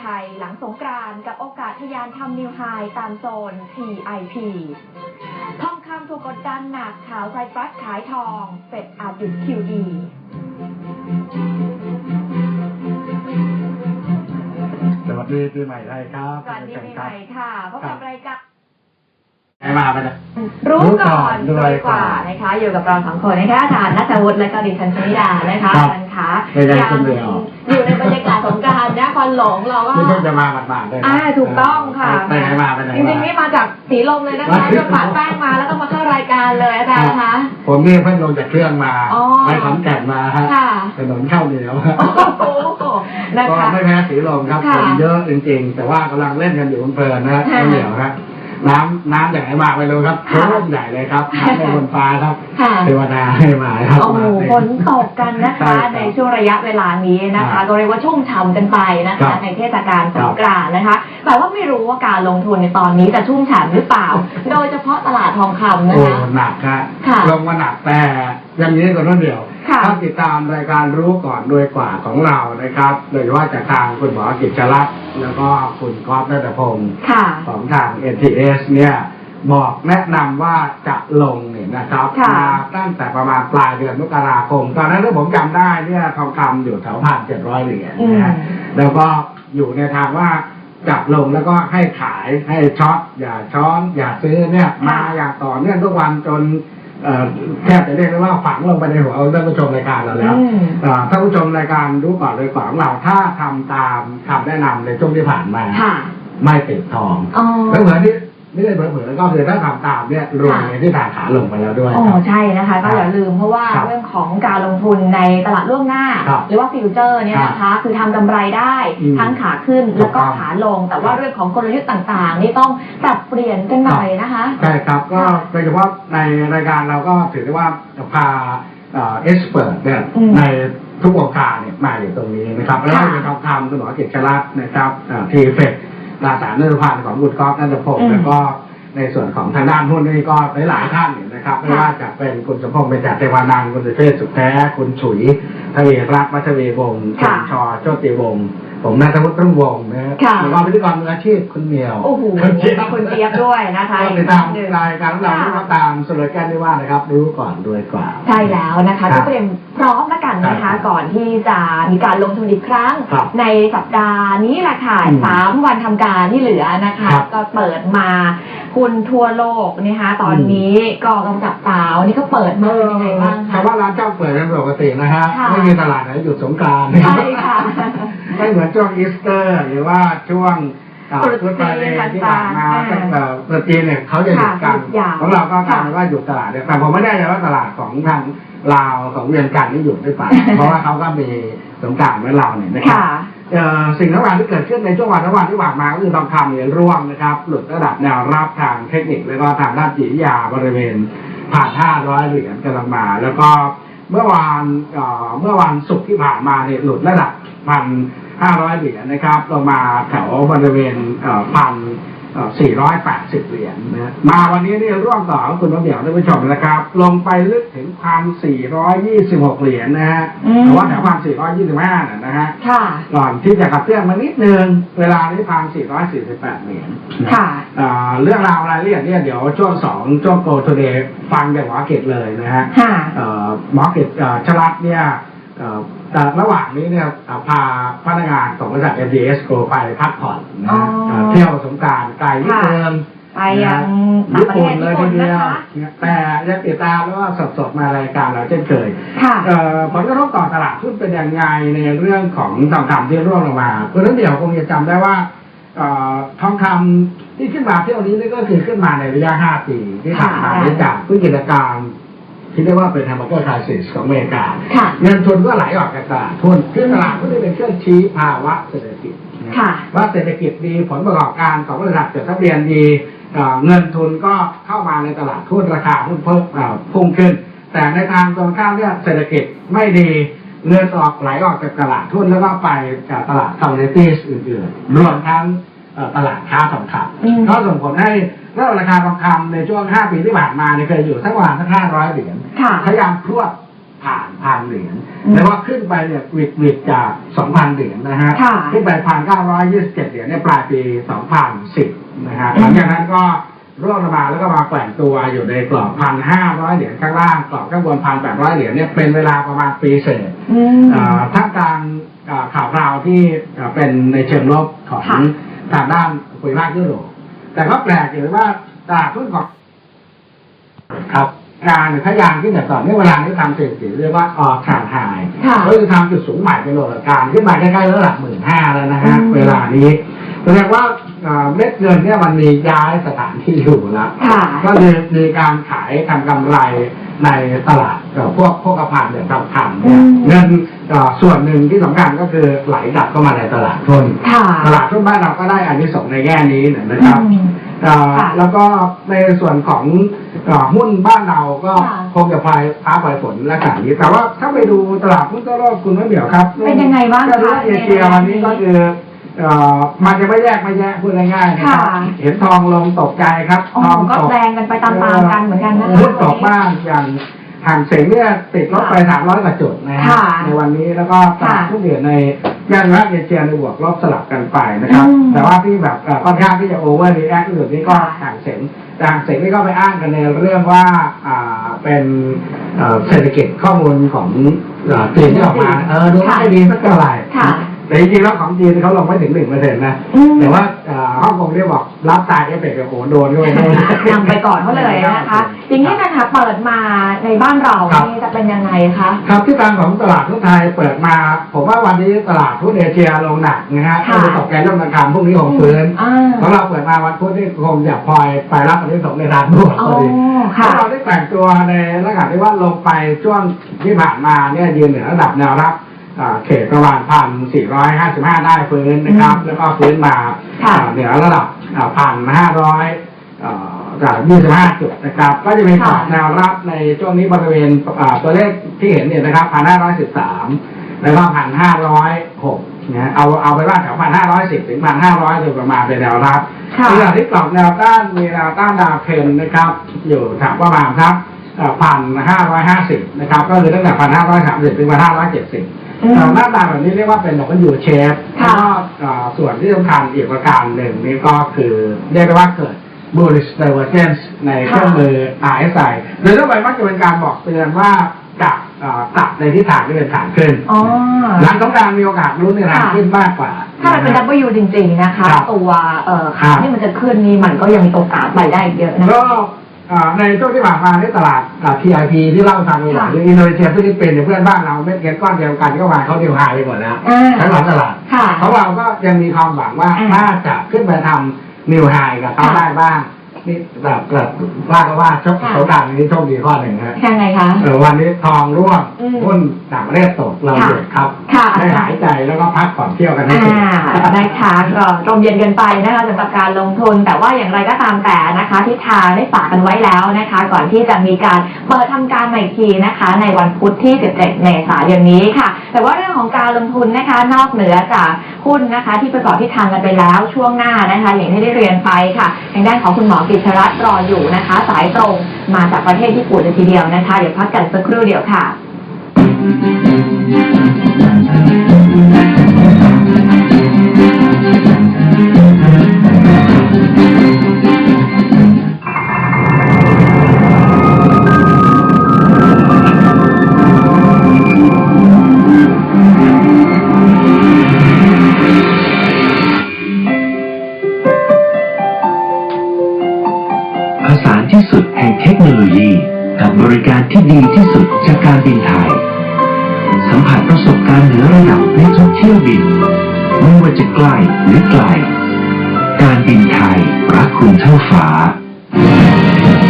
ไทยหลังสงกรานต์กับโอกาสทะยานทำนิวไฮตามโซน TIP ทองคำถูกกดดันหนักข่าวไซปรัสขายทองเฟดอาจหยุด QE สวัสดีปีใหม่ไทยครับสวัสดีปีใหม่ค่ะพบกับรายการใครมาไปเลยรู้ก่อนรู้รก่อนวยกว่านะคะ อยู่กับเราสองคนนะคะอาจารย์นัทวุฒิและก็ดิฉันชนิดานะคะครับอาจารย์คะเป็นไงคุณเดียว อยู่ในบรรยากาศสงกรารนะควันหลงเราก็ นี่เพิ่งจะมาหมาดๆเลยนะอ่าถูกต้องค่ะ ไปไหนมาไปไหนจริงๆนี่มาจากสีลมเลยนะคะจะปาดแป้งมาแล้วก็มาเข้ารายการเลยอาจารย์คะ ผมนี่เพิ่งลงจากเครื่องมาอ๋อไปขอนแก่นมาฮะค่ะ ถนนข้าวเหนียวโอ้โหนะก็คะ ไม่แพ้สีลมครับค่ะฝนเยอะจริงๆ แต่ว่ากำลังเล่นกันอยู่เพลินๆนะฮะค่ะ ข้าวเหนียวนะ น้ำน้ำจากไหนมาไปเลยครับค่ะท่วมใหญ่เลยครับน้ำในบนฟ้าครับค่ะ เทวดาให้มาครับโอ้โหมาให้ฝนตกกันนะคะ ใช่ครับในช่วงระยะเวลานี้นะครัคะบก็เรียกว่าชุ่มฉ่ำกันไปนะครัคะ บในเทศกาลสงกรานต์นะคะ แต่ว่าไม่รู้ว่าการลงทุนในตอนนี้จะชุ่มฉ่ำหรือเปล่า โดยเฉพาะตลาดทองคำนะโอ้คะ หนักฮะค่ะ ลงมาหนักแต่ยังนี้ก็ต้องเดียว ค่ะถ้าติดตามรายการรู้ก่อนด้วยกว่าของเรานะครับ โดยเฉพาะจากทางคุณหมอกิจจรัตน์แล้วก็คุณก๊อฟนัทพงศ์ค่ะ ของทาง NTS เนี่ยบอกแนะนำว่าจะลงเนี่ยนะครับค่ะ มาตั้งแต่ประมาณปลายเดือนมกราคม ตอนนั้นถ้าผมจำได้เนี่ยทองคำอยู่แถวพันเจ็ดร้อยเหรียญอืมนะฮะ แล้วก็อยู่ในทางว่าจะลงแล้วก็ให้ขายให้ช็อตอย่าช้อน อย่าซื้อเนี่ย มาอย่างต่อเนื่องทุกวันจนเอ่อ แทบจะเรียกได้ว่าฝังลงไปในหัวเอาท่านผู้ชมรายการเราแล้วอืมอ่าท่านผู้ชมรายการรู้ก่อนเลยก่อนของเราถ้าทำตามคำแนะนำในช่วงที่ผ่านมาค่ะไม่ติดทองอ๋อแล้วเหมือนที่ ไม่ได้เผลอๆก็คือถ้าทำตามเนี่ยรวยในที่ทางขาลงไปแล้วด้วยโอ้ครับใช่นะคะ ก็อย่าลืมเพราะว่าครับเรื่องของการลงทุนในตลาดล่วงหน้า ครับหรือว่าฟิวเจอร์เนี่ยนะคะ คือทำกำไรได้อืมทั้งขาขึ้นแล้วก็ถูกต้อง ขาลง แต่ว่าเรื่องของกลยุทธ์ต่างๆ นี่ต้องปรับเปลี่ยนกันหน่อยนะคะ ใช่ครับก็โดยเฉพาะในรายการเราก็ถือได้ว่าพาเอ็กซ์เพรสเนี่ยอืมในทุกวงการเนี่ยมาอยู่ตรงนี้นะครับ แล้วก็ค่ะเป็นทองคำคุณหมอเกียรติชลัดนะครับทีเฟก ตราสารเนื้อพันธ์ของบุตรกอล์ฟนันทพงอืศ์มแล้วก็ในส่วนของทางด้านหุ้นนี่ก็หลายๆท่านเนี่ยนะครับไม่ว่าจะเป็นคุณสมพงษ์เป็นจ่าเทวานันท์คุณสุเทพสุขแท้ คุณฉุยทวีรักษ์วัชวีวงศ์คุค่ะณชอโชติวงศ์ ผมนัทวุฒิรุ่งวงศ์นะฮะค่ะ แล้วก็พิธีกรมืออาชีพคุณเหมียวโอ้โหคุณเจี๊ยบคุณเจี๊ยบด้วยนะคะก็ติดตามหนึ่งรายการของเราที่เขาตามสโลแกนที่ว่านะครับ รู้ก่อนรวยกว่า ใช่แล้วนะคะครัก็บเตรียมพร้อมแล้วกันนะครัคะ บก่อนที่จะมีการลงทุนอีกครั้ง ครับในสัปดาห์นี้แหละค่ะอืมสามวันทำการที่เหลือนะคะ ครับก็เปิดมาคุณทั่วโลกนะคะตอนนี้ก็กำกับสาวนี่ก็เปิดมาเป็นยังไงบ้างคะชาวบ้านร้านเจ้าเปิดเป็นปกตินะฮะ ค่ะ ไม่มีตลาดไหนหยุดสงกรานต์ใช่ค่ะ ไม่เหมือนช่วงอีสเตอร์ หรือว่าช่วงอ่าตรุษจีนพุทธาเดย์ที่ผ่านมาต่างๆตั้งแต่ตรุษจีนเนี่ยเขาจะหยุดกันค่ะหยุดยาวของเราก็กลายค่ะเป็นว่าหยุดตลาดเนี่ยแต่ผมไม่ได้เลยว่าตลาดของทางลาวของเวียงจันทร์นี่หยุดหรือเปล่าเพราะว่าเขาก็มีสงกรานต์เหมือนเราเนี่ยนะครับค่ะเอ่อสิ่งสำคัญที่เกิดขึ้นในช่วงวันทั้งวันที่ผ่านมาก็คือทองคำเนี่ยร่วงนะครับ หลุดระดับแนวรับทางเทคนิค แล้วก็ทางด้านจิตวิทยาบริเวณผ่าน500เหรียญกำลังมา แล้วก็เมื่อวานเอ่อเมื่อวันศุกร์ที่ผ่านมาเนี่ยหลุดระดับพัน ห้าร้อยเหรียญนะครับลงมาแถวบริเวณพันสี่ร้อยแปดสิบเหรียญนะมาวันนี้เนี่ยร่วงต่อของคุณน้องเดี่ยวท่านผู้ชมนะครับ ลงไปลึกถึงพันสี่ร้อยยี่สิบหกเหรียญนะฮะอืมแต่ว่าแถวพันสี่ร้อยยี่สิบห้านะฮะค่ะก่อนที่จะกลับเครื่องมานิดนึง เวลานี้พันสี่ร้อยสี่สิบแปดเหรียญนะค่ะอ่าเรื่องราวรายละเอียดเนี่ยเดี๋ยวช่วงสองช่วงโกลเดย์ฟังจากหมอเกตเลยนะฮะค่ะเอ่อหมอเกตเอ่อชลัดเนี่ยเอ่อแต่ระหว่างนี้เนี่ยเอ่อพาพนักงานของบริษัท MDS Go ไปพักผ่อนนะฮะอ๋อเอ่อเที่ยวสงกรารไกลนิดนึงไปยังต่างญี่ประเทปุ่นศเลยญี่ปุ่ทีนเดีนะยวคะแต่ยังติดตามแล้วว่าสดๆมารายการเราเช่นเคยค่ะ เอ่อผลกระทบต่อตลาดหุ้นเป็นยังไงในเรื่องของทองคำที่ร่วงลงมาคุณทั้งเดียวคงจะจำได้ว่าเอ่อทองคำที่ขึ้นมาเที่ยวนี้นี่ก็คือขึ้นมาในระยะ 5 ปีที่ผ่านมาค่ะเนื่องจากวิกฤตการณ์ ที่เรียกว่าเป็น h a m b u r g e r crisis ของอเมริกาค่ะเงินทุนก็ไหลออกจากตลาดทุนที่ตลาดหุ้นนี่เป็นเครื่องชี้ภาวะเศรษฐกิจนะค่ะว่าเศรษฐกิจดีผลประกอบการของบริษัทจดทะเบียนดีเอ่อเงินทุนก็เข้ามาในตลาดหุ้นราคาหุ้นเพิ่มเอ่อพุ่งขึ้น แต่ในทางตรงข้ามเนี่ยเศรษฐกิจไม่ดีเงินออกไหลออกจากตลาดหุ้นแล้วก็ไปจากตลาดคอมมูนิตี้อื่นๆ รวมทั้งเอ่อตลาดค้าทองคอืมำก็ส่งผลให้ เรื่องราคาทองคำในช่วง5ปีที่ผ่านมาเนี่ยเคยอยู่สักประมาณสัก500เหรียญค่ะ พยายามพรวดผ่านพันเหรียญอืมแล้วว่าขึ้นไปเนี่ยวิดวิดจากสองพันเหรียญนะฮะ ค่ะขึ้นไปพันเก้าร้อยยี่สิบเจ็ดเหรียญในปลายปีสองพันสิบนะฮะ อืม หลังจากนั้นก็ร่วงลงมาแล้วก็มาแกว่งตัวอยู่ในกรอบพันห้าร้อยเหรียญข้างล่างกรอบข้างบนพันแปดร้อยเหรียญเนี่ยเป็นเวลาประมาณปีเศษ อืมอ่าท่ามกลางอ่าข่าวคราวที่อ่าเป็นในเชิงลบของค่ะ ทางด้านภูมิภาคยุโรป แต่ก็แปลกอยู่ว่าตลาดหุ้นของครับการทะยานขึ้นแต่ต่อเนื่องเวลานี้ทำสถิติเรียกว่าออทานไฮค่ะก็คือทำจุดสูงใหม่เป็นโลละการขึ้นมาใกล้ๆระดับหมื่นห้าแล้วนะฮะอืมเวลานี้แสดงว่าอ่าเม็ดเงินเนี่ยมันมีย้ายสถานที่อยู่แล้วค่ะก็มีมีการขายทำกำไรในตลาดเอ่อพวกพวกกระพันเนี่ยทำทำเนี่ยอืมเงินเอ่อ ส่วนหนึ่งที่สำคัญก็คือไหลกลับเข้ามาในตลาดทุนค่ะตลาดทุนบ้านเราก็ได้อันนี้ส่งส์ในแง่นี้นะครับอืมเอ่อค่ะแล้วก็ในส่วนของเอ่อหุ้นบ้านเราก็ค่ะคงจะพลายฟ้าพลายฝนและขนาดนี้ แต่ว่าถ้าไปดูตลาดหุ้นทั่วโลกคุณไม่เหมียวครับเป็นยังไงบ้างคะก็รู้ว่าเอเชียวันนี้ก็คือเอ่อมันจะไม่แยกไม่แยะพูดง่ายๆนะครับค่ะเห็นทองลงตกใจครับโอ้ทองก็ตกแรงกันไปตามๆกันเหมือนกันนะคะหุ้นตกบ้างอย่างห่างเสงเนี่ยติดลบไปสามร้อยกว่าจุด นะฮะค่ะในวันนี้แล้วก็ตลาดค่ะทุกเดือนในย่านรัฐเอเชียในบวกลบสลับกันไปนะครับอืมแต่ว่าที่แบบเอ่อค่อนข้างที่จะโอเวอร์รีแอคที่สุดนี่ก็ค่ะห่างเสงแต่ห่างเสงนี่ก็ไปอ้างกันในเรื่องว่าอ่าเป็นเอ่อเศรษฐกิจข้อมูลของเอ่อจีนที่ออกมาเออดูไม่ดีสักเท่าไหร่ค่ะ แต่จริงๆแล้วของจีนเขาลงไม่ถึงหนึ่งเปอร์เซ็นต์นะ อืม แต่ว่าเอ่อฮ่องกงเรียกบอกรับตายเอฟเฟกต์โอ้โหโดนด้วย นำไปก่อนเขาเลยนะคะ อย่างนี้นะคะเปิดมาในบ้านเราครับ นี่จะเป็นยังไงคะ ครับที่ทางของตลาดหุ้นไทยเปิดมา ผมว่าวันนี้ตลาดหุ้นเอเชียลงหนักนะฮะค่ะ ก็จะตกใจเรื่องราคาพรุ่งนี้คงฟื้นอ่าของเราเปิดมาวันพุธนี่คงจะพลอยไปรับอันนี้สงส์ในร้านบวกอ๋พออดีค่ะเราได้แต่งตัวในลักษณะที่ว่าลงไปช่วงที่ผ่านมาเนี่ยยืนเหนือระดับแนวรับอ่า เขตประมาณพันสี่ร้อยห้าสิบห้าได้ฟื้นนะครับ แล้วก็ฟื้นมาค่ะอ่าเหนือระดับพันห้าร้อยจาก25จุดนะครับ ก็จะมีกรอบค่ะแนวรับในช่วงนี้บริเวณอ่าตัวเลขที่เห็นเนี่ยนะครับ1,513แล้วก็1,506นะเอาเอาไปว่าแถว1,510ถึง1,500โดยประมาณเป็นแนวรับค่ะขณะที่กรอบแนวต้านมีแนวต้านดาวเทนนะครับ อยู่แถวประมาณครับพันห้าร้อยห้าสิบนะครับ ก็คือตั้งแต่พันห้าร้อยสามสิบถึงพันห้าร้อยเจ็ดสิบ อืมหน้าตาแบบนี้เรียกว่าเป็น W shape ค่ะแล้วก็เอ่อส่วนที่สำคัญอีกประการหนึ่งนี่ก็คือเรียกได้ว่าเกิด bullish divergence ในเครื่องมือ RSI โดยทั่วไปมักจะเป็นการบอกเตือนว่าจะเอ่อกลับในทิศทางที่เป็นขาขึ้นอ๋อ หลังสงกรารมีโอกาสลุ้นในทางขึ้นมากกว่า ถ้ามันเป็นนะฮะ W จริงๆนะคะ ครับตัวเอ่อครัขาบที่มันจะขึ้นนี่มันก็ยังมีโอกาสไปได้อีกเยอะนะ ก็อ่า ในช่วงที่ผ่านมาในตลาดอ่า TIP ที่เล่าทางหลังค่ะหรืออินโดนีเซียฟิลิปปินส์เนี่ยเพื่อนบ้านเราเม็ดเงินก้อนเดียวกันก็มาเขาเดียวหายไปหมดแล้วอ่าทั้งหลังตลาดค่ะของเราก็ยังมีความหวังว่าอ่าน่าจะขึ้นไปทำนิวไฮกับเขาค่ะได้บ้าง นี่แบบเกิดว่าก็ว่าโชคค่ะโชคดานนี้โชคดีข้อหนึ่งฮะยังไงคะ เออวันนี้ทองร่วงอืมหุ้นต่างประเทศตกเราค่ะหยุดครับค่ะ ได้หายใจแล้วก็พักผ่อนเที่ยวกันให้อ่าสุด นะคะก็ลมเย็นกันไปนะคะสำหรับการลงทุน แต่ว่าอย่างไรก็ตามแต่นะคะทิศทางได้ฝากกันไว้แล้วนะคะ ก่อนที่จะมีการเปิดทำการใหม่อีกทีนะคะ ในวันพุธที่ 17 เมษายนนี้ค่ะ แต่ว่าเรื่องของการลงทุนนะคะ นอกเหนือจากหุ้นนะคะ ที่ประกอบทิศทางกันไปแล้วช่วงหน้านะคะ อย่างที่ได้เรียนไปค่ะทางด้านของคุณหมอกิจรัตน์รออยู่นะคะ สายตรงมาจากประเทศญี่ปุ่นเลยทีเดียวนะคะ เดี๋ยวพักกันสักครู่เดียวค่ะ ดีที่สุดจากการบินไทย สัมผัสประสบการณ์เหนือระดับในทุกเที่ยวบิน ไม่ว่าจะใกล้หรือไกล การบินไทยรักคุณเท่าฟ้า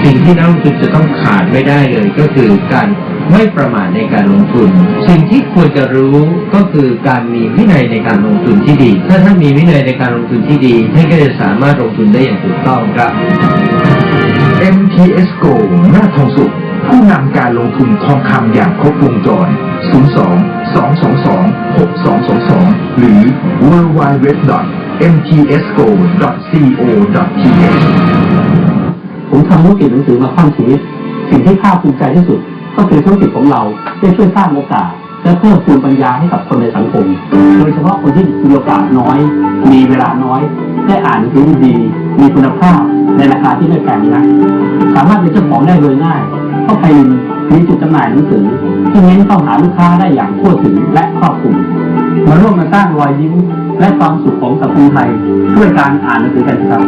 สิ่งที่นักลงทุนจะต้องขาดไม่ได้เลยก็คือการไม่ประมาทในการลงทุน สิ่งที่ควรจะรู้ก็คือการมีวินัยในการลงทุนที่ดี ถ้าท่านมีวินัยในการลงทุนที่ดีท่านก็จะสามารถลงทุนได้อย่างถูกต้องครับ MTS Go หน้าทองสุข ผู้นำการลงทุนทองคำอย่างครบวงจร 02 222 6222 หรือ www.mtsgo.co.th ผมทำธุรกิจหนังสือมาค่อนชีวิต สิ่งที่ภาคภูมิใจที่สุด ก็คือธุรกิจของเราได้ช่วยสร้างโอกาส และเพิ่มพูนปัญญาให้กับคนในสังคม โดยเฉพาะคนที่มีโอกาสน้อย มีเวลาน้อย ได้อ่านหนังสือดี มีคุณภาพในราคาที่ไม่แพงนะสามารถเป็นเจ้าของได้โดยง่ายเพราะไพลินมีจุดจำหน่ายหนังสือที่เน้นเข้าหาลูกค้าได้อย่างทั่วถึงและครอบคลุมมาร่วมกันสร้างรอยยิ้มและความสุขของสังคมไทยด้วยการอ่านหนังสือกันครับ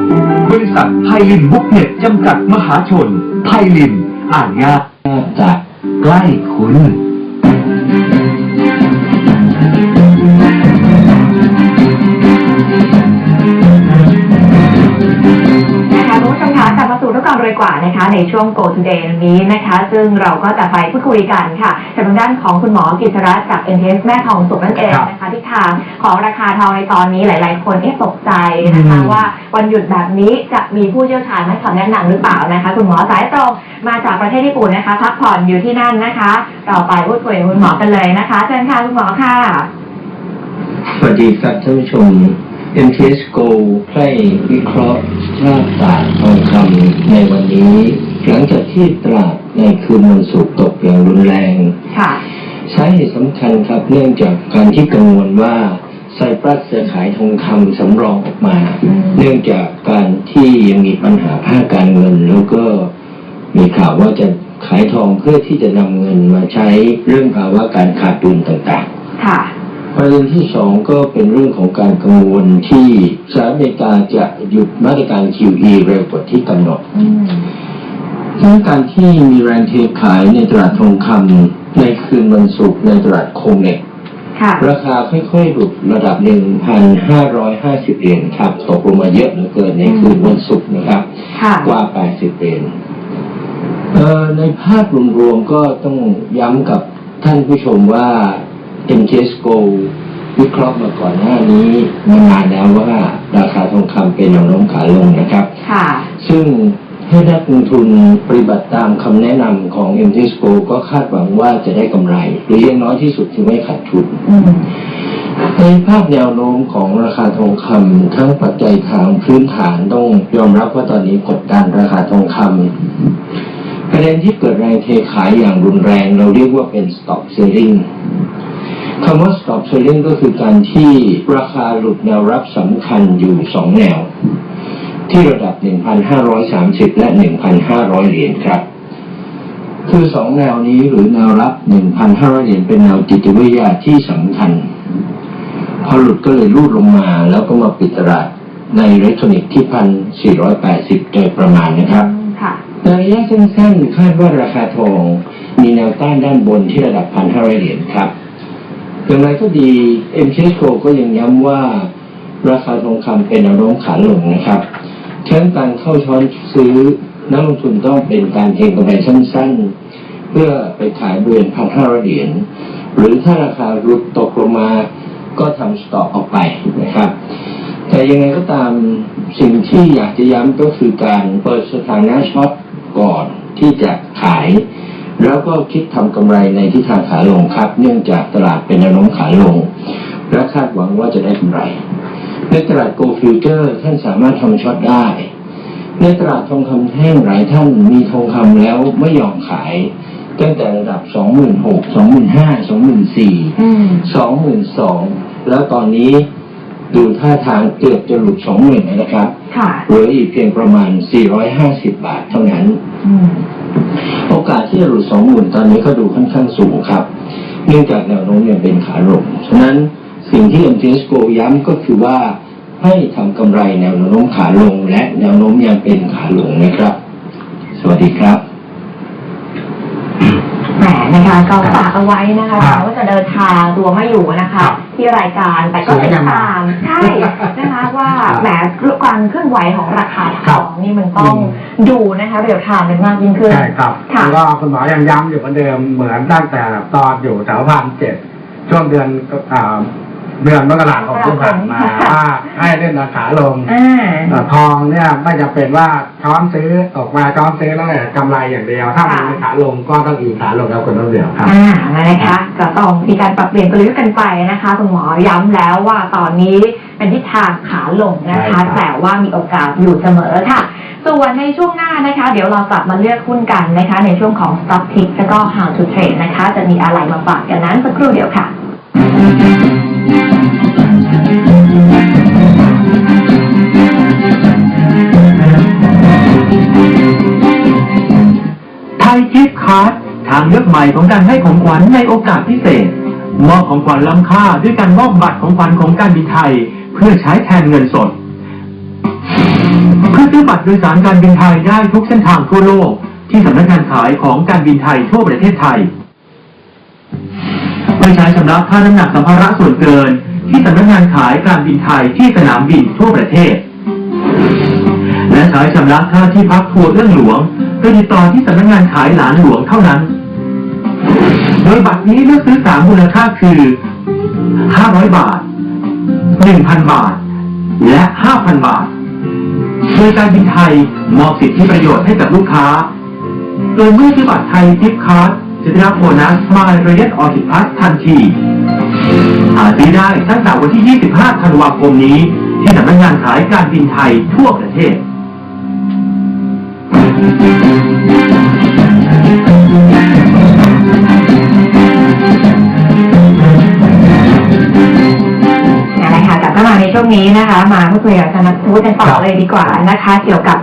บริษัทไพลินบุ๊กเน็ตจำกัดมหาชน ไพลิน อ่านยากจากใกล้คุณ ผู้ชมคะกลับมาสู่ทุกกรรวยกว่านะคะ ในช่วง Go Today นี้นะคะ ซึ่งเราก็จะไปพูดคุยกันค่ะจากทางด้านของคุณหมอกิตรัตน์จาก n t s แม่ทองสุกนั่นเองนะคะที่ทางของราคาทองในตอนนี้หลาย ๆ คนเอ๊ะตกใจนะคะว่าวันหยุดแบบนี้จะมีผู้เชี่ยวชาญให้คำแนะนำหรือเปล่านะคะ คุณหมอสายตรงมาจากประเทศญี่ปุ่นนะคะพักผ่อนอยู่ที่นั่นนะคะเราไปพูดคุยกับคุณหมอกันเลยนะคะเชิญค่ะคุณหมอค่ะ สวัสดีครับท่านผู้ชม MTS Go ใกล้วิเคราะห์ชาติศาสตร์ทองคำ ในวันนี้หลังจากที่ตลาดในคืนวันศุกร์ตกอย่างรุนแรงค่ะสาเหตุสำคัญครับเนื่องจากการที่กังวลว่าไซปรัสจะขายทองคำสำรองออกมาอืมเนื่องจากการที่ยังมีปัญหาภาคการเงิน แล้วก็มีข่าวว่าจะขายทองเพื่อที่จะนำเงินมาใช้เรื่องภาวะการขาดดุลต่างๆ ค่ะ ประเด็นที่สองก็เป็นเรื่องของการกังวลที่สหรัฐอเมริกาจะหยุดมาตรการ QE เร็วกว่าที่กำหนดอืมทั้งการที่มีแรงเทขายในตลาดทองคำในคืนวันศุกร์ในตลาดโคเน็กค่ะราคาค่อยๆหลุดระดับ 1,550 เหรียญครับ ตกลงมาเยอะเหลือเกินในคืนวันศุกร์นะครับค่ะกว่า 80 เหรียญเอ่อในภาพรวมๆก็ต้องย้ำกับท่านผู้ชมว่า MTS Go วิเคราะห์มาก่อนหน้านี้มานานแล้วว่าราคาทองคำเป็นแนวโน้มขาลงนะครับ ค่ะ ซึ่งให้นักลงทุนปฏิบัติตามคำแนะนำของ MTS Go ก็คาดหวังว่าจะได้กำไร หรืออยังน้อยที่สุดคือไม่ขาดทุนอืมในภาพแนวโน้มของราคาทองคำทั้งปัจจัยทางพื้นฐานต้องยอมรับว่าตอนนี้กดดันราคาทองคำประเด็นที่เกิดแรงเทขายอย่างรุนแรงเราเรียกว่าเป็น stop selling คำว่า stop selling ก็คือการที่ราคาหลุดแนวรับสำคัญอยู่สองแนว ที่ระดับ 1,530 และ 1,500 เหรียญครับ คือสองแนวนี้หรือแนวรับ 1,500 เหรียญเป็นแนวจิตวิทยาที่สำคัญ พอหลุดก็เลยรูดลงมาแล้วก็มาปิดตลาดในอิเล็กทรอนิกส์ที่พันสี่ร้อยแปดสิบโดยประมาณนะครับค่ะในระยะสั้นๆคาดว่าราคาทองมีแนวต้านด้านบนที่ระดับพันห้าร้อยเหรียญครับ อย่างไรก็ดี m อ c o ก็ยังย้ำว่าราคาทองคำเป็นแนวโน้มขาลงนะครับฉะนั้นการเข้าช้อนซื้อนักลงทุนต้องเป็นการเก็งกำไรสั้นๆ เพื่อไปขายบริเวณพันห้าร้อยเหรียญหรือถ้าราคารุดตกลงมาก็ทำสต็อกออกไปนะครับ แต่ยังไงก็ตามสิ่งที่อยากจะย้ำก็คือการเปิดสถานะช็อตก่อนที่จะขาย แล้วก็คิดทำกำไรในทิศทางขาลงครับ เนื่องจากตลาดเป็นแนวโน้มขาลง และคาดหวังว่าจะได้กำไร ในตลาดโกลฟิวเจอร์ท่านสามารถทำช็อตได้ ในตลาดทองคำแท่งหลายท่านมีทองคำแล้วไม่ยอมขายตั้งแต่ระดับ 26,000 25,000 24,000อืมสองหมื่นสองแล้วตอนนี้ดูท่าทางเกือบจะหลุดสองหมื่นนะครับค่ะเหลืออีกเพียงประมาณ 450 บาทเท่านั้น อกาสที่จะหลุดสองหมื่นตอนนี้ก็ดูค่อนข้างสูงครับ เนื่องจากแนวโน้มยังเป็นขาลงฉะนั้นสิ่งที่ MTS Go ย้ำก็คือว่าให้ทำกำไรแนวโน้มขาลงและแนวโน้มยังเป็นขาลงนะครับ สวัสดีครับ นะคะก็ฝากเอาไว้นะคะครับว่าจะเดินทางตัวไม่อยู่นะคะ ครับที่รายการแต่ก็ติดตามใช่นะคะว่าแหมการเคลื่อนไหวของราคาทครัอบงนี่มันต้องดูนะคะเรียวทางกันมากยิ่งขึ้น ใช่ครับค่ะแล้วก็คุณหมอยังย้ำอยู่เหมือนเดิมเหมือนตั้งแต่ตอนอยู่แถวพันเจ็ดช่วงเดือนอ่า เดือนมกราคมที่ผ่านมาว่าให้เล่นราคาลงอ่าเอ่อทองเนี่ยไม่จำเป็นว่าช้อนซื้อออกมาช้อนซื้อแล้วเนี่ยกำไรอย่างเดียว ถ้ามันค่ะมีขาลงก็ต้องอีกขาลงแล้วคุณต้องเดียวครับอ่านะคะก็ต้องมีการปรับเปลี่ยนกลยุทธ์กันไปนะคะคุณหมอย้ำแล้วว่าตอนนี้เป็นทิศทางขาลงนะใช่ครัคะบแต่ว่ามีโอกาสอยู่เสมอค่ะส่วนในช่วงหน้านะคะ เดี๋ยวเรากลับมาเลือกหุ้นกันนะคะ ในช่วงของ Stock Tick แล้วก็ How to Trade นะคะ จะมีอะไรมาฝากกันนั้นสักครู่เดียวค่ะ ไทยกิฟต์การ์ดทางเลือกใหม่ของการให้ของขวัญในโอกาสพิเศษ มอบของขวัญล้ำค่าด้วยการมอบบัตรของขวัญของการบินไทย เพื่อใช้แทนเงินสด เพื่อซื้อบัตรโดยสารการบินไทยได้ทุกเส้นทางทั่วโลก ที่สำนักงานขายของการบินไทยทั่วประเทศไทย ไม่ใช้ชำระค่าน้ำหนักสัมภาระส่วนเกิน ที่สำนักงานขายการบินไทยที่สนามบินทั่วประเทศ และใช้ชำระค่าที่พักทัวร์เรื่องหลวงโดยติดต่อที่สำนักงานขายหลานหลวงเท่านั้น โดยบัตรนี้เลือกซื้อสามมูลค่าคือ 500 บาท 1,000 บาท และ 5,000 บาทโดยการบินไทยมอบสิทธิประโยชน์ให้กับลูกค้า โดยเมื่อซื้อบัตรไทยทิปคาร์ด จะได้รับโบนัสมาเรียนออทิพัสทันทีหาซื้อได้ตั้งแต่วันที่ 25 ธันวาคมนี้ ที่สำนักงานขายการบินไทยทั่วประเทศอาละค่ะกลับเข้ามาในช่วงนี้นะคะ มาพูดคุยกับอาจารย์นัทวุฒิกันต่อเลยดีกว่านะคะ เกี่ยวกับ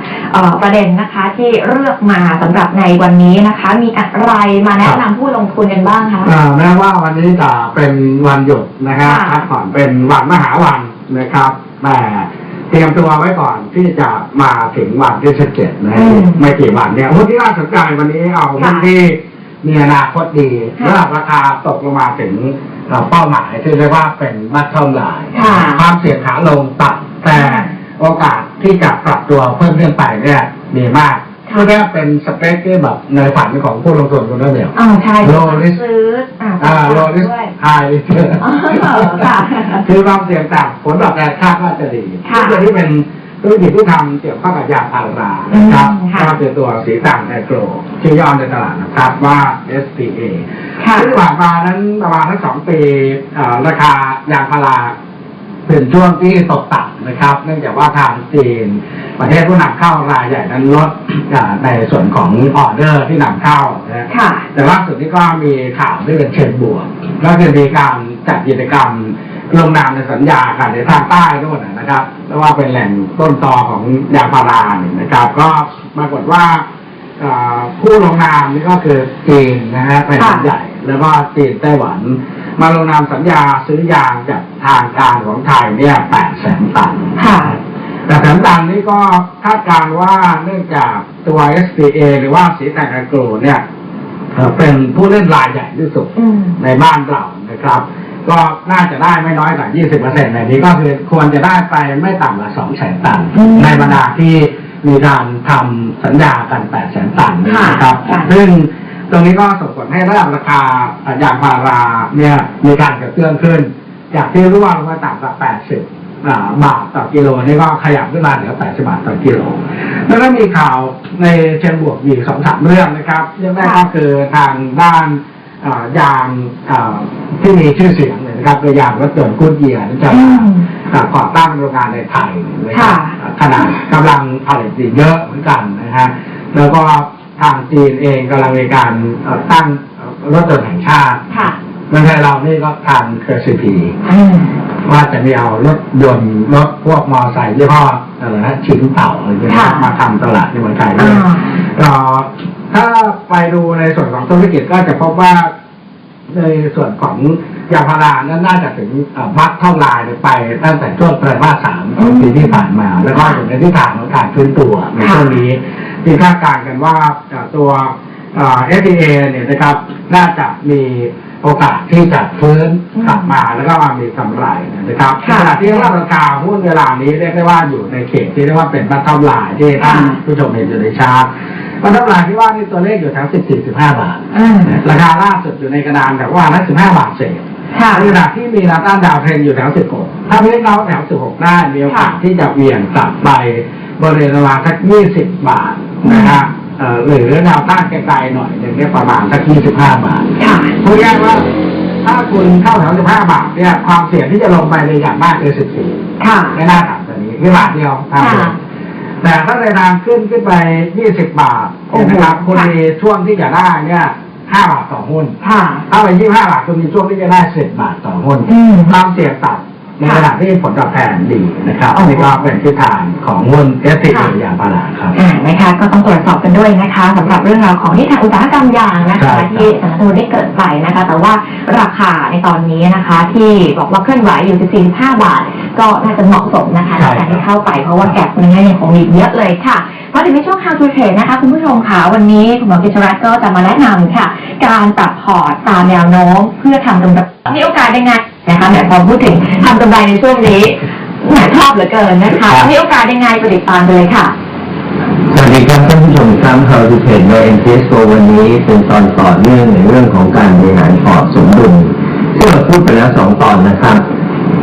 ประเด็นนะคะที่เลือกมาสำหรับในวันนี้นะคะ มีอะไรมาแนะนำผู้ลงทุนกันบ้างคะ อ่าแม้ว่าวันนี้จะเป็นวันหยุดนะครับค่ะพักผ่อนเป็นวันมหาวันนะครับ แต่เตรียมตัวไว้ก่อนที่จะมาถึงวันที่สิบเจ็ดนะอืมไม่กี่วันเนี่ยหุ้นที่น่าสนใจวันนี้เอาหุ้นค่ะที่มีอนาคตดีค่ะ ระดับราคาตกลงมาถึงเอ่อเป้าหมายที่เรียกว่าเป็นบัตเทิลไลน์ค่ะ ความเสี่ยงขาลงต่ำแต่โอกาส ที่จะปรับตัวเพิ่มขึ้นไปเนี่ยมีมากค่ะพวกนี้เป็นสเปคที่แบบในฝันของผู้ลงทุนคนนั้นเดียว อ๋อใช่ Low risk ซื้ออ่าอ่าโลลิสด้วยไฮลิสอ๋อค่ะ คือความเสี่ยงต่ำผลตอบแทนคาดว่าจะดีค่ะตัวนี้เป็นธุรกิจที่ทำเกี่ยวข้องกับยาพารานะครับอืมค่ะ ก็เป็นตัวสีต่างแอโกรชื่อย่อในตลาดนะครับว่า SPA ค่ะ ซึ่งผ่านมานั้นประมาณทั้งสองปีเอ่อราคายางพารา เป็นช่วงที่ตกต่ำนะครับ เนื่องจากว่าทางจีน ประเทศผู้นำเข้ารายใหญ่นั้นลดอ่าในส่วนของออเดอร์ที่นำเข้านะค่ะแต่ล่าสุดนี้ก็มีข่าวที่เป็นเชิงบวกก็คือมีการจัดกิจกรรมลงนามในสัญญากันในทางใต้ทั้งหมดนะครับแล้วว่าเป็นแหล่งต้นตอของยางพาราเนี่ยนะครับ ก็ปรากฏว่าเอ่อผู้ลงนามนี่ก็คือจีนนะฮะเป็นค่ะใหญ่ แล้วก็จีนไต้หวัน มาลงนามสัญญาซื้อยางจากทางการของไทยเนี่ยแปดแสนตันค่ะแต่แสนตันนี้ก็คาดการณ์ว่าเนื่องจากตัว SPA หรือว่าสีแตงไอโกรเนี่ยเอ่อเป็นผู้เล่นรายใหญ่ที่สุดอืมในบ้านเรานะครับ ก็น่าจะได้ไม่น้อยกว่า 20%ในนี้ก็คือควรจะได้ไปไม่ต่ำกว่า2แสนตันอืมในบรรดาที่มีการทำสัญญากัน8แสนตันนะครับค่ะซึ่ง ตรงนี้ก็ส่งผลให้ระดับราคายางพาราเนี่ยมีการกระเตื้องขึ้น จากที่ร่วงมาต่ำกว่า80อ่าบาทต่อกิโลนี่ก็ขยับขึ้นมาเหลือ 80 บาทต่อกิโล แล้วก็มีข่าวในเชิงบวกอยู่สองสามเรื่องนะครับ เรื่องแรกก็คือทางด้านอ่ายางอ่าที่มีชื่อเสียงเลยนะครับคือยางรถยนต์กู้เยียร์ที่จะอืมอ่าก่อตั้งโรงงานในไทยนะครับค่ะขนาดกำลังผลิตเยอะเหมือนกันนะฮะแล้วก็ ทางจีนเองกำลังมีการเอ่อตั้งรถยนต์แห่งชาติค่ะเมืองไทยเรานี่ก็ทางเคอร์ซีพีอืมว่าจะมีเอารถยนต์รถพวกมอเตอร์ไซค์ยี่ห้ออะไรนะชิงเต่าอะไรอย่างเงี้ยค่ะมาทำตลาดในเมืองไทยด้วยอ่าเอ่อถ้าไปดูในส่วนของธุรกิจก็จะพบว่าในส่วนของยางพารานั้นน่าจะถึงเอ่อบัตเท่าลายไปตั้งแต่ช่วงไตรมาสสามของปีที่ผ่านมา แล้วก็อยู่ในทิศทางของการฟื้นตัวในช่วงนี้ มีคาดการณ์กันว่าเอ่อตัวเอ่อ FTA เนี่ยนะครับน่าจะมีโอกาสที่จะฟื้นกลับมาแล้วก็มามีกำไรนะครับค่ะขณะที่ว่าราคาหุ้นเวลานี้เรียกได้ว่าอยู่ในเขตที่เรียกว่าเป็นบัตเท่าลายที่ท่านผู้ชมเห็นอยู่ในชาร์ตบัตเท่าลายที่ว่านี่ตัวเลขอยู่แถว14-15บาทอืมราคาล่าสุดอยู่ในกระดานแบบว่านั้น15บาทเศษค่ะในขณะที่มีแนวต้านดาวเทรนอยู่แถว16ถ้าไม่ได้เราแถว16ได้มีโอกาสค่ะที่จะเหวี่ยงกลับไปบริเวณประมาณสัก20บาท นะฮะเอ่อหรือแนวต้านไกลๆหน่อยหนึ่งเนี่ยประมาณสัก25 บาทค่ะพูดง่ายๆว่า ถ้าคุณเข้าแถว15 บาทเนี่ยความเสี่ยงที่จะลงไปในอย่างมากคือ14ค่ะไม่น่าต่ำกว่านี้คือบาทเดียวทางลค่ะงแต่ถ้าในทางขึ้นขึ้นไป 20 บาทโอ้โห นะครับคุณค่ะมีช่วงที่จะได้เนี่ย 5 บาทต่อหุ้น ค่ะ ถ้าไป25 บาทคุณมีช่วงที่จะได้ 10 บาทต่อหุ้นอืม ความเสี่ยงต่ำ ในขณะที่ผลตอบแทนดีนะครับโอ้โหนี่ก็เป็นทิศทางของหุ้น s อค่ะอย่างพาราครับ อ่านะคะก็ต้องตรวจสอบกันด้วยนะคะสำหรับเรื่องราวของที่ทางอุตสาหกรรมยางนะใช่คะครับที่สำนักงานได้เกิดไปนะคะ แต่ว่าราคาในตอนนี้นะคะ ที่บอกว่าเคลื่อนไหวอยู่ 14-15 บาท ก็น่าจะเหมาะสมนะคะในการที่เข้าไปเพราะว่าแก็บเนื้อยังคงมีเยอะเลยค่ะมาถึงในช่วง How to Trade นะคะ คุณผู้ชมค่ะวันนี้คุณหมอกิจรัตน์ก็จะมาแนะนำค่ะ การปรับพอร์ตตามแนวโน้มเพื่อทำกำไรมีโอกาสยังไง นะคะแหมพอพูดถึงทำกำไรในช่วงนี้แหมชอบเหลือเกินนะคะครับมีโอกาสยังไงไปติดตามกันเลยค่ะ สวัสดีครับท่านผู้ชมครับ How to Trade โดย MTS Go วันนี้เป็นตอนต่อเนื่องในเรื่องของการบริหารพอร์ตสมดุลซึ่งเราพูดไปแล้วสองตอนนะครับ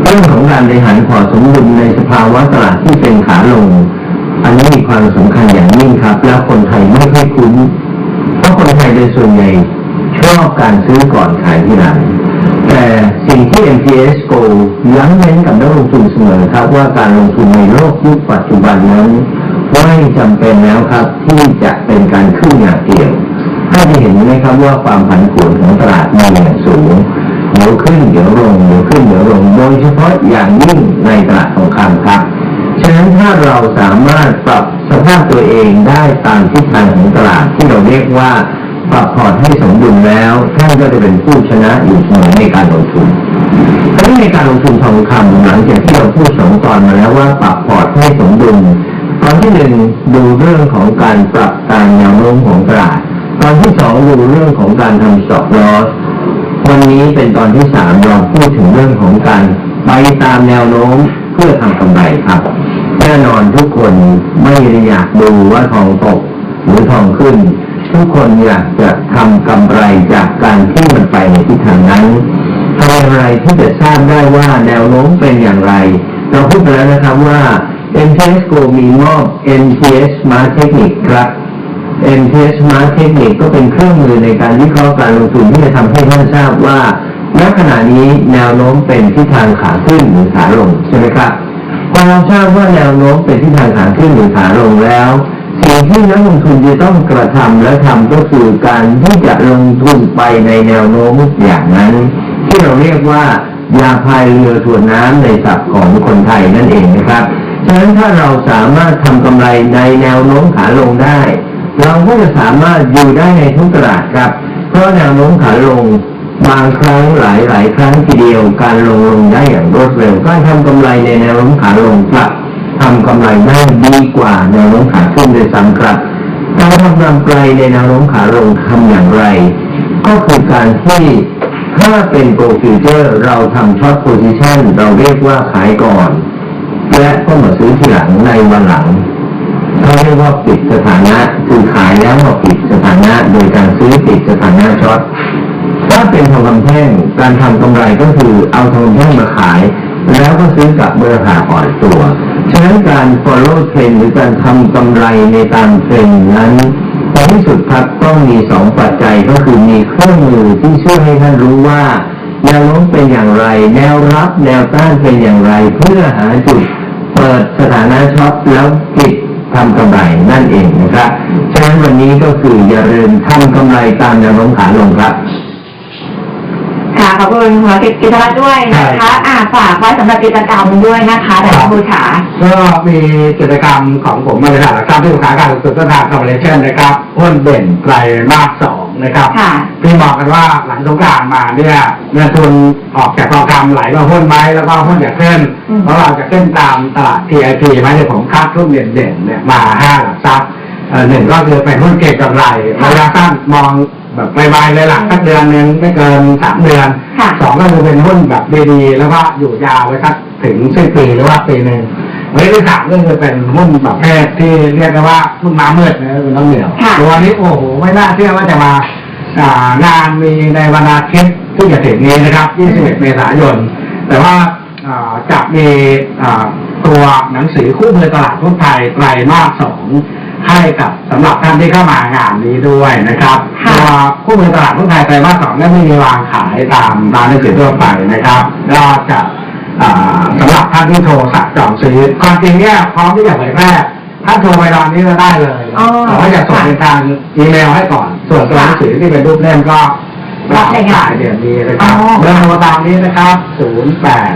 เรื่องของการบริหารพอร์ตสมดุลในสภาวะตลาดที่เป็นขาลง อันนี้มีความสำคัญอย่างยิ่งครับ แล้วคนไทยไม่ค่อยคุ้นเพราะคนไทยโดยส่วนใหญ่ชอบการซื้อก่อนขายที่หลัง แต่สิ่งที่ MTS Go ย้ำเน้นกับนักลงทุนเสมอครับ ว่าการลงทุนในโลกยุคปัจจุบันนั้น ไม่จำเป็นแล้วครับ ที่จะเป็นการขึ้นอย่างเดียวถ้าจะเห็นไหมครับว่าความผันผวนของตลาดมีอย่างสูงเดี๋ยวขึ้นเดี๋ยวลงเดี๋ยวขึ้นเดี๋ยวลงโดยเฉพาะอย่างยิ่งในตลาดทองคำครับฉะนั้นถ้าเราสามารถปรับสภาพตัวเองได้ตามทิศทางของตลาดที่เราเรียกว่า ปรับพอร์ตให้สมดุลแล้วท่านก็จะเป็นผู้ชนะอยู่เสมอในการลงทุนคราวนี้ในการลงทุนทองคำหลังจากที่เราพูดสองตอนมาแล้วว่าปรับพอร์ตให้สมดุลตอนที่หนึ่งดูเรื่องของการปรับตามแนวโน้มของตลาดตอนที่สองดูเรื่องของการทำ stop loss วันนี้เป็นตอนที่สามเราพูดถึงเรื่องของการไปตามแนวโน้มเพื่อทำกำไรครับแน่นอนทุกคนไม่ได้อยากดูว่าทองตกหรือทองขึ้น ทุกคนอยากจะทำกำไรจากการที่มันไปในทิศทางนั้นทำอย่างไรที่จะทราบได้ว่าแนวโน้มเป็นอย่างไร เราพูดไปแล้วนะครับว่า MTS Go มีมอบ MTS Smart Technique ครับ MTS Smart Technique ก็เป็นเครื่องมือในการวิเคราะห์การลงทุนที่จะทำให้ท่านทราบว่าณขณะนี้แนวโน้มเป็นทิศทางขาขึ้นหรือขาลงใช่ไหมครับพอเราทราบว่าแนวโน้มเป็นทิศทางขาขึ้นหรือขาลงแล้ว สิ่งที่นักลงทุนจะต้องกระทำและทำก็คือการที่จะลงทุนไปในแนวโน้มอย่างนั้น ที่เราเรียกว่ายาพายเรือทวนน้ำในศัพท์ของคนไทยนั่นเองนะครับฉะนั้นถ้าเราสามารถทำกำไรในแนวโน้มขาลงได้ เราก็จะสามารถอยู่ได้ในทุกตลาดครับ เพราะแนวโน้มขาลงบางครั้งหลายหลายครั้งทีเดียวการลงลงได้อย่างรวดเร็วการทำกำไรในแนวโน้มขาลงกลับ ทำกำไรได้ดีกว่าแนวโน้มขาขึ้นโดยซ้ำครับการทำกำไรในแนวโน้มขาลงทำอย่างไร ก็คือการที่ถ้าเป็นโปรฟิวเจอร์เราทำช็อตโพซิชันเราเรียกว่าขายก่อน และก็มาซื้อทีหลังในวันหลังเขาเรียกว่าปิดสถานะคือขายแล้วมาปิดสถานะโดยการซื้อปิดสถานะช็อตถ้าเป็นทองคำแท่งการทำกำไรก็คือเอาทองคำแท่งมาขาย แล้วก็ซื้อกับเมื่อราคาอ่อนตัว ฉะนั้นการ follow trend หรือการทำกำไรในตามเทรนนั้นในที่สุดครับต้องมีสองปัจจัยก็คือมีเครื่องมือที่ช่วยให้ท่านรู้ว่าแนวโน้มเป็นอย่างไร แนวรับแนวต้านเป็นอย่างไร เพื่อหาจุดเปิดสถานะช็อปแล้วปิดทำกำไรนั่นเองนะครับ ฉะนั้นวันนี้ก็คืออย่าลืมทำกำไรตามแนวโน้มขาลงครับ ขอบคุณคุณหมอกิจรัตน์ด้วยนะใช่ครัคะบอ่าฝากไว้สำหรับกิจกรรมด้วยนะคะแต่ละผู้ขาก็มีกิจกรรมของผมบริษัทหลักทรัพย์ที่ปรึกษาการลงทุนต้นทางคอร์ปอเรชั่นนะครับหุ้นเด่นไตรมาสสองนะครับค่ะที่บอกกันว่าหลังสงกรานต์มาเนี่ยเงินทุนออกจากทองคำไหลมาหุ้นไหมแล้วก็หุ้นจะขึ้นอืมเพราะเราจะขึ้นตามตลาด TIP ไหมที่ผมคาดหุ้นเด่นๆเนี่ยมาห้าหลักทรัพย์เอ่อหนึ่งก็คือเป็นหุ้นเก็งกำไรระยะสั้นมอง แบบไวๆเลยหลักสักเดือนหนึ่งไม่เกินสามเดือนค่ะ สองก็คือเป็นหุ้นแบบดีๆแล้วก็อยู่ยาวไว้สักถึงสิ้นปีหรือว่าปีหนึ่งเรื่องที่สามก็คือเป็นหุ้นประเภทที่เรียกได้ว่าหุ้นม้ามืดนะเป็นน้องเหนียวค่ะ ตัวนี้โอ้โหไม่น่าเชื่อว่าจะมาอ่างานมีในวันอาทิตย์ที่จะถึงนี้นะครับ21เมษายน แต่ว่าอ่าจะมีอ่าตัวหนังสือคู่มือตลาดหุ้นไทยไตรมาสสอง ให้กับสำหรับท่านที่เข้ามางานนี้ด้วยนะครับค่ะตัวคู่มือตลาดหุ้นไทยไตรมาสสองนั้นไม่มีวางขายตามร้านหนังสือทั่วไปนะครับก็จะอ่าสำหรับท่านที่โทรสั่งจองซื้อความจริงเนี่ยพร้อมที่จะเผยแพร่ท่านโทรไปตอนนี้ก็ได้เลยอ๋อแต่ว่าจะส่งเป็นทางอีเมลให้ก่อน ส่วนตัวหนังสือที่เป็นรูปเล่มก็รับได้ไงขายเดี๋ยวนี้นะครับอ๋อเบอร์โทรตามนี้นะครับศูนย์แปด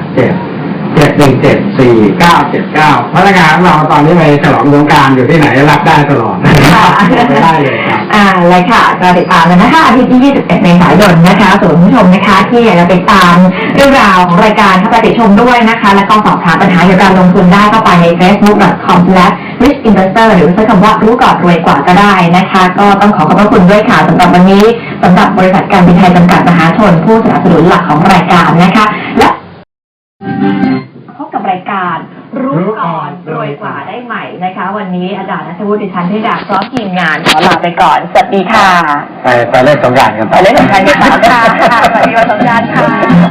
เจ็ดเจ็ดหนึ่งเจ็ดสี่เก้าเจ็ดเก้าพนักงานของเราตอนนี้ไปฉลองสงกรารอยู่ที่ไหนรับได้ตลอดค่ะไม่ได้เลยครับ อ่าเลยค่ะก็ติดตามกันนะคะอาทิตย์ที่21เมษายนนะคะส่วนคุณผู้ชมนะคะที่อยากจะติดตามเรื่องราวของรายการเข้าไปติดชมด้วยนะคะ แล้วก็สอบถามปัญหาเกี่ยวกับการลงทุนได้เข้าไปใน facebook.com/richinvestor หรือใช้คำว่ารู้ก่อนรวยกว่าก็ได้นะคะ ก็ต้องขอขอบพระคุณด้วยค่ะสำหรับวันนี้สำหรับบริษัทการบินไทยจำกัดมหาชนผู้สนับสนุนหลักของรายการนะคะ และพบ กับรายการรู้ก่อนรวยกว่าได้ใหม่นะคะ วันนี้อาจารย์นัทวุฒิดิฉันที่ดาพร้อมทีมงานขอลาไปก่อน สวัสดีค่ะ ไปไปเล่นสงกรารกัน ไปเล่นสงกรารกันต่อค่ะสวัสดีวันสงกรานต์ค่ะ